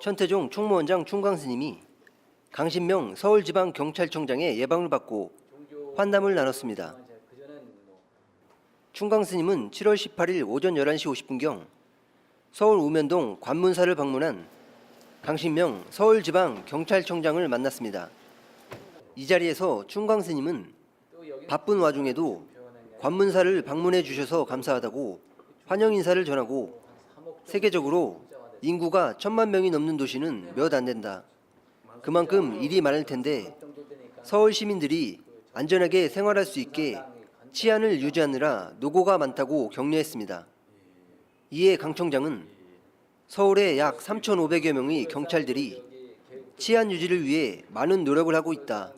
천태종 총무원장 충광스님이 강신명 서울지방경찰청장의 예방을 받고 환담을 나눴습니다. 충광스님은 7월 18일 오전 11시 50분경 서울 우면동 관문사를 방문한 강신명 서울지방경찰청장을 만났습니다. 이 자리에서 충광스님은 바쁜 와중에도 관문사를 방문해 주셔서 감사하다고 환영 인사를 전하고 세계적으로 인구가 천만 명이 넘는 도시는 몇 안 된다. 그만큼 일이 많을 텐데 서울 시민들이 안전하게 생활할 수 있게 치안을 유지하느라 노고가 많다고 격려했습니다. 이에 강 청장은 서울에 약 3,500여 명의 경찰들이 치안 유지를 위해 많은 노력을 하고 있다.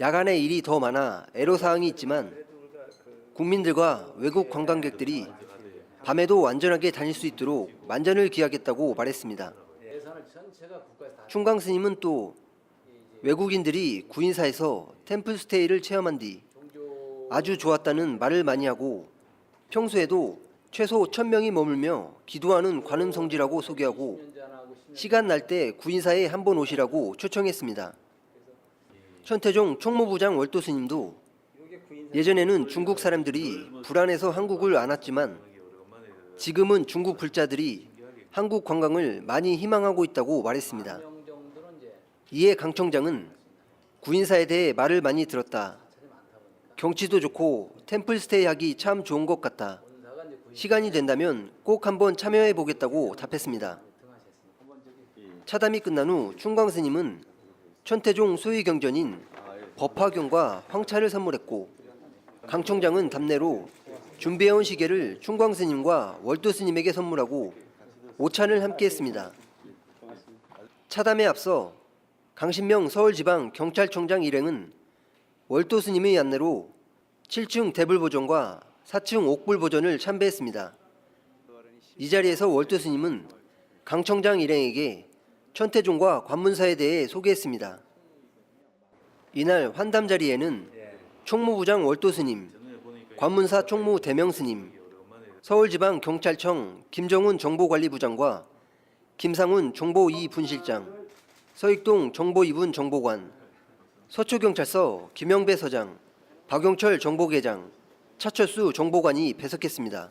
야간에 일이 더 많아 애로사항이 있지만 국민들과 외국 관광객들이 밤에도 안전하게 다닐 수 있도록 만전을 기하겠다고 말했습니다. 충강 스님은 또 외국인들이 구인사에서 템플스테이를 체험한 뒤 아주 좋았다는 말을 많이 하고 평소에도 최소 1000명이 머물며 기도하는 관음성지라고 소개하고 시간 날 때 구인사에 한 번 오시라고 초청했습니다. 천태종 총무부장 월도 스님도 예전에는 중국 사람들이 불안해서 한국을 안 왔지만 지금은 중국 불자들이 한국 관광을 많이 희망하고 있다고 말했습니다. 이에 강 청장은 구인사에 대해 말을 많이 들었다. 경치도 좋고 템플스테이 하기 참 좋은 것 같다. 시간이 된다면 꼭 한번 참여해 보겠다고 답했습니다. 차담이 끝난 후 충광 스님은 천태종 소위 경전인 법화경과 황차를 선물했고 강 청장은 답례로 준비해온 시계를 충광 스님과 월도 스님에게 선물하고 오찬을 함께했습니다. 차담에 앞서 강신명 서울지방 경찰청장 일행은 월도 스님의 안내로 7층 대불 보전과 4층 옥불 보전을 참배했습니다. 이 자리에서 월도 스님은 강 청장 일행에게 천태종과 관문사에 대해 소개했습니다. 이날 환담 자리에는 총무부장 월도 스님, 관문사 총무 대명 스님, 서울지방 경찰청 김정훈 정보관리부장과 김상훈 정보 2 분실장, 서익동 정보 2분 정보관, 서초경찰서 김영배 서장, 박용철 정보계장, 차철수 정보관이 배석했습니다.